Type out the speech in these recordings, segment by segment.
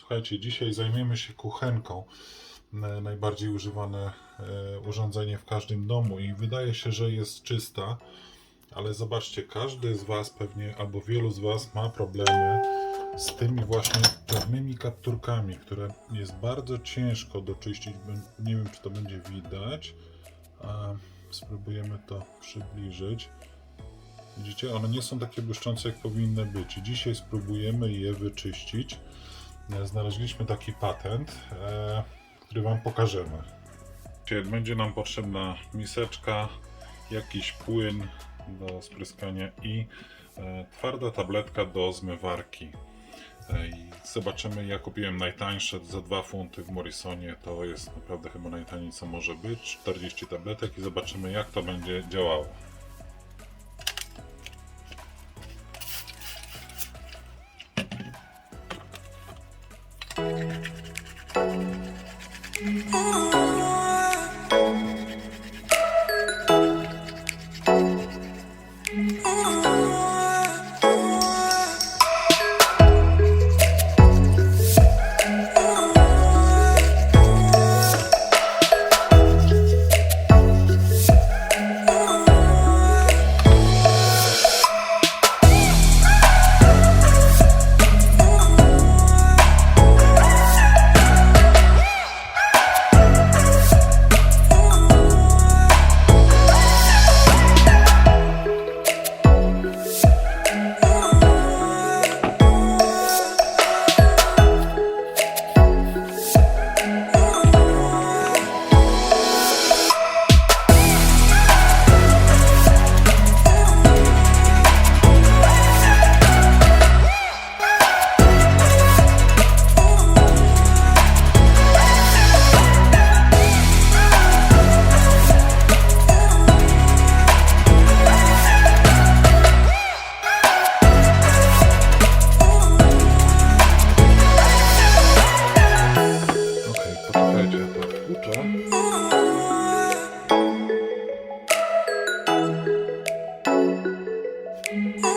Słuchajcie, dzisiaj zajmiemy się kuchenką. Na- Najbardziej używane e, urządzenie w każdym domu i wydaje się, że jest czysta, ale zobaczcie, każdy z Was pewnie albo wielu z Was ma problemy z tymi właśnie czarnymi kapturkami, które jest bardzo ciężko doczyścić. Nie wiem, czy to będzie widać. Spróbujemy to przybliżyć. Widzicie, one nie są takie błyszczące, jak powinny być. Dzisiaj spróbujemy je wyczyścić. E, Znaleźliśmy taki patent, e, który Wam pokażemy. Będzie nam potrzebna miseczka, jakiś płyn do spryskania i e, twarda tabletka do zmywarki. I zobaczymy, ja kupiłem najtańsze za 2 funty w Morrisonie. To jest naprawdę chyba najtaniej co może być. 40 tabletek i zobaczymy jak to będzie działało.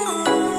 Oh.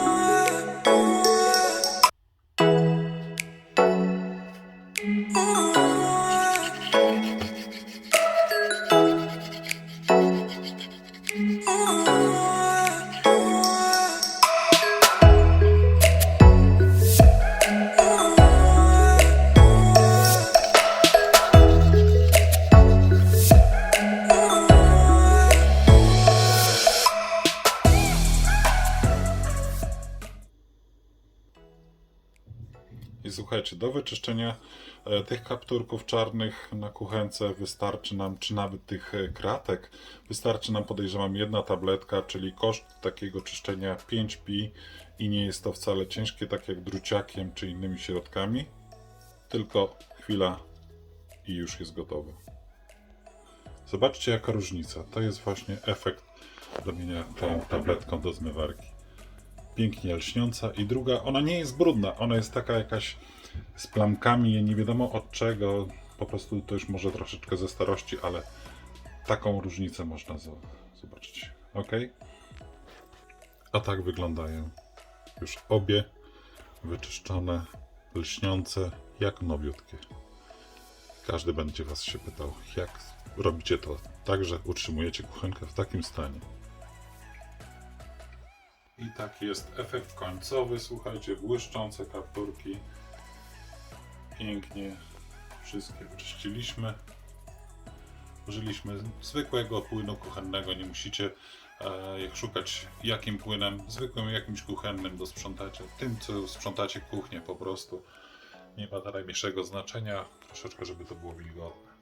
I słuchajcie, do wyczyszczenia e, tych kapturków czarnych na kuchence wystarczy nam, czy nawet tych e, kratek, wystarczy nam podejrzewam jedna tabletka, czyli koszt takiego czyszczenia 5 pi i nie jest to wcale ciężkie, tak jak druciakiem czy innymi środkami, tylko chwila i już jest gotowe. Zobaczcie jaka różnica, to jest właśnie efekt robienia tą tabletką do zmywarki pięknie lśniąca i druga, ona nie jest brudna, ona jest taka jakaś z plamkami, nie wiadomo od czego, po prostu to już może troszeczkę ze starości, ale taką różnicę można zo- zobaczyć. Ok? A tak wyglądają już obie wyczyszczone, lśniące, jak nowiutkie. Każdy będzie Was się pytał, jak robicie to tak, że utrzymujecie kuchenkę w takim stanie. I taki jest efekt końcowy. Słuchajcie, błyszczące kapturki. Pięknie wszystkie wyczyściliśmy. Użyliśmy zwykłego płynu kuchennego. Nie musicie e, jak szukać jakim płynem, zwykłym jakimś kuchennym do sprzątacia. Tym, co sprzątacie kuchnię po prostu. Nie ma to najmniejszego znaczenia. Troszeczkę, żeby to było wilgotne.